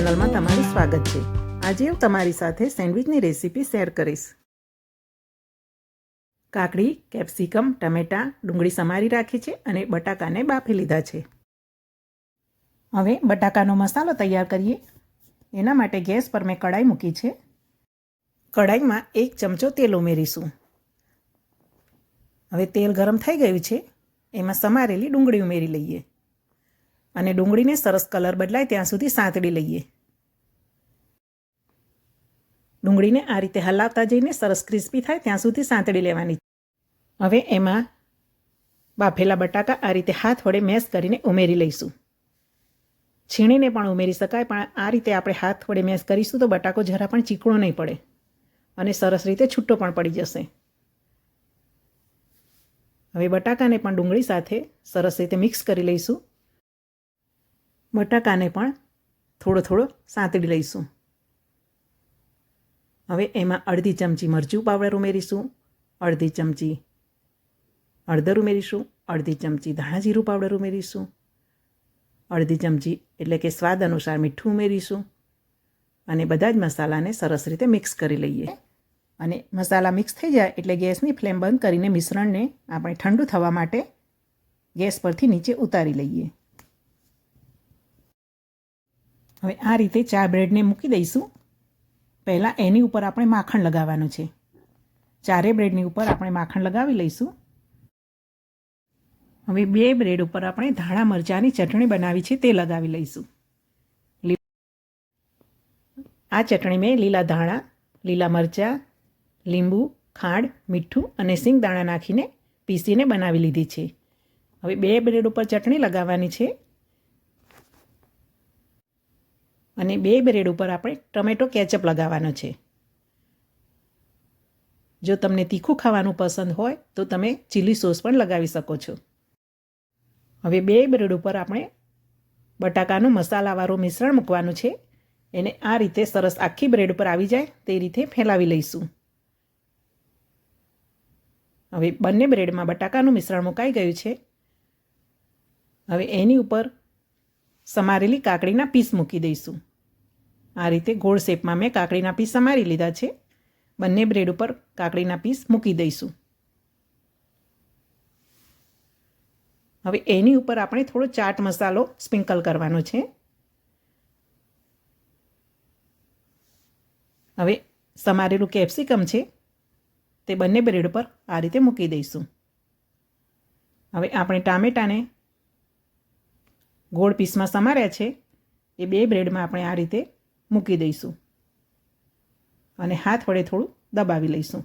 ચેનલમાં તમારું સ્વાગત છે. આજે હું તમારી સાથે સેન્ડવિચની રેસીપી શેર કરીશ. કાકડી, કેપ્સિકમ, ટમેટાં ડુંગળી સમારી રાખી છે અને બટાકાને બાફી લીધા છે. હવે બટાકાનો મસાલો તૈયાર કરીએ. એના માટે ગેસ પર મેં કડાઈ મૂકી છે. કડાઈમાં એક ચમચો તેલ ઉમેરીશું. હવે તેલ ગરમ થઈ ગયું છે. એમાં સમારેલી ડુંગળી ઉમેરી લઈએ. અને ડુંગળીને સરસ કલર બદલાય ત્યાં સુધી સાંતળી લઈએ. ડુંગળીને આ રીતે હલાવતા જઈને સરસ ક્રિસ્પી થાય ત્યાં સુધી સાંતળી લેવાની. હવે એમાં બાફેલા બટાકા આ રીતે હાથ વડે મેશ કરીને ઉમેરી લઈશું. છીણીને પણ ઉમેરી શકાય, પણ આ રીતે આપણે હાથ વડે મેશ કરીશું તો બટાકો જરા પણ ચીકણો નહીં પડે અને સરસ રીતે છૂટો પણ પડી જશે. હવે બટાકાને પણ ડુંગળી સાથે સરસ રીતે મિક્સ કરી લઈશું. બટાકાને પણ થોડો થોડો સાંતળી લઈશું. હવે એમાં અડધી ચમચી મરચું પાવડર ઉમેરીશું, અડધી ચમચી હળદર ઉમેરીશું, અડધી ચમચી ધાણા જીરું પાવડર ઉમેરીશું, અડધી ચમચી એટલે કે સ્વાદ અનુસાર મીઠું ઉમેરીશું અને બધા જ મસાલાને સરસ રીતે મિક્સ કરી લઈએ. અને મસાલા મિક્સ થઈ જાય એટલે ગેસની ફ્લેમ બંધ કરીને મિશ્રણને આપણે ઠંડુ થવા માટે ગેસ પરથી નીચે ઉતારી લઈએ. હવે આ રીતે ચાર બ્રેડને મૂકી દઈશું. પહેલાં એની ઉપર આપણે માખણ લગાવવાનું છે. ચારે બ્રેડની ઉપર આપણે માખણ લગાવી લઈશું. હવે બે બ્રેડ ઉપર આપણે ધાણા મરચાંની ચટણી બનાવી છે તે લગાવી લઈશું. આ ચટણી મેં લીલા ધાણા, લીલા મરચાં, લીંબુ, ખાંડ, મીઠું અને સિંગ દાણા નાખીને પીસીને બનાવી લીધી છે. હવે બે બ્રેડ ઉપર ચટણી લગાવવાની છે. અને બે બ્રેડ ઉપર આપણે ટમેટો કેચઅપ લગાવવાનો છે. જો તમને તીખું ખાવાનું પસંદ હોય, તો તમે ચીલી સોસ પણ લગાવી શકો છો. હવે બે બ્રેડ ઉપર આપણે બટાકાનું મસાલાવાળું મિશ્રણ મૂકવાનું છે. એને આ રીતે સરસ આખી બ્રેડ પર આવી જાય, તે રીતે ફેલાવી લઈશું. હવે બંને બ્રેડમાં બટાકાનું મિશ્રણ મુકાઈ ગયું છે. હવે એની ઉપર સમારેલી કાકડીના પીસ મૂકી દઈશું. આ રીતે ગોળ શેપમાં મેં કાકડીના પીસ સમારી લીધા છે. બંને બ્રેડ ઉપર કાકડીના પીસ મૂકી દઈશું. હવે એની ઉપર આપણે થોડો ચાટ મસાલો સ્પ્રિંકલ કરવાનો છે. હવે સમારેલું કેપ્સિકમ છે તે બંને બ્રેડ પર આ રીતે મૂકી દઈશું. હવે આપણે ટામેટાને ગોળ પીસમાં સમાર્યા છે. એ બે બ્રેડમાં આપણે આ રીતે મૂકી દઈશું. અને હાથ વડે થોડું દબાવી લઈશું.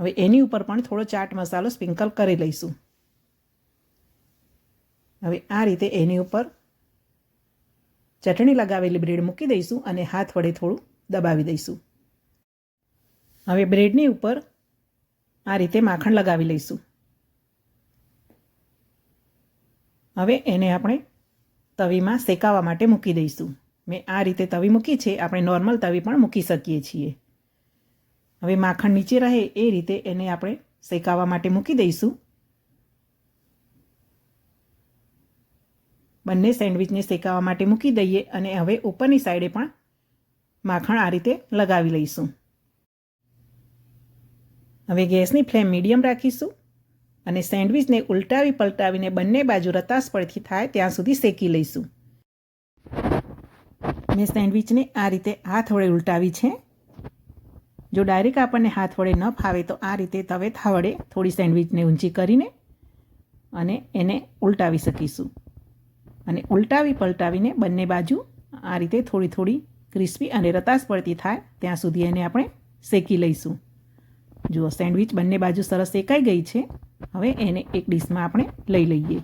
હવે એની ઉપર પણ થોડો ચાટ મસાલો સ્પ્રિંકલ કરી લઈશું. હવે આ રીતે એની ઉપર ચટણી લગાવેલી બ્રેડ મૂકી દઈશું અને હાથ વડે થોડું દબાવી દઈશું. હવે બ્રેડની ઉપર આ રીતે માખણ લગાવી લઈશું. હવે એને આપણે તવીમાં શેકાવા માટે મૂકી દઈશું. મેં આ રીતે તવી મૂકી છે, આપણે નોર્મલ તવી પણ મૂકી શકીએ છીએ. હવે માખણ નીચે રહે એ રીતે એને આપણે શેકાવા માટે મૂકી દઈશું. બંને સેન્ડવિચને શેકાવા માટે મૂકી દઈએ અને હવે ઉપરની સાઈડે પણ માખણ આ રીતે લગાવી લઈશું. હવે ગેસની ફ્લેમ મીડિયમ રાખીશું. અને સેન્ડવિચને ઉલટાવી પલટાવીને બંને બાજુ રતાસ પડથી થાય ત્યાં સુધી શેકી લઈશું. મેં સેન્ડવિચને આ રીતે હાથ વડે ઉલટાવી છે. જો ડાયરેક્ટ આપણને હાથ વડે ન ફાવે તો આ રીતે તવે વડે થોડી સેન્ડવિચને ઊંચી કરીને અને એને ઉલટાવી શકીશું. અને ઉલટાવી પલટાવીને બંને બાજુ આ રીતે થોડી થોડી ક્રિસ્પી અને રતાસ પડતી થાય ત્યાં સુધી એને આપણે શેકી લઈશું. જુઓ, સેન્ડવિચ બંને બાજુ સરસ શેકાઈ ગઈ છે. હવે એને એક ડીશમાં આપણે લઈ લઈએ.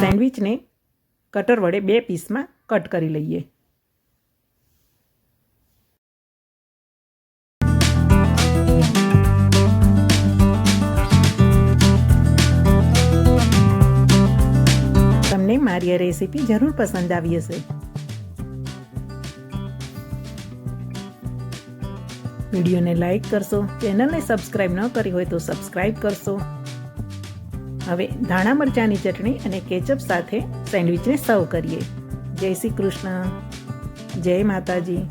સેન્ડવિચને કટર વડે બે પીસમાં કટ કરી લઈએ. મારી આ રેસીપી જરૂર પસંદ આવી હશે. વિડીયોને લાઈક કરશો, ચેનલને સબસ્ક્રાઈબ ન કરી હોય તો સબસ્ક્રાઈબ કરશો. હવે ધાણા મરચાંની ચટણી અને કેચઅપ સાથે સેન્ડવિચને સર્વ કરીએ. જય શ્રી કૃષ્ણ. જય માતાજી.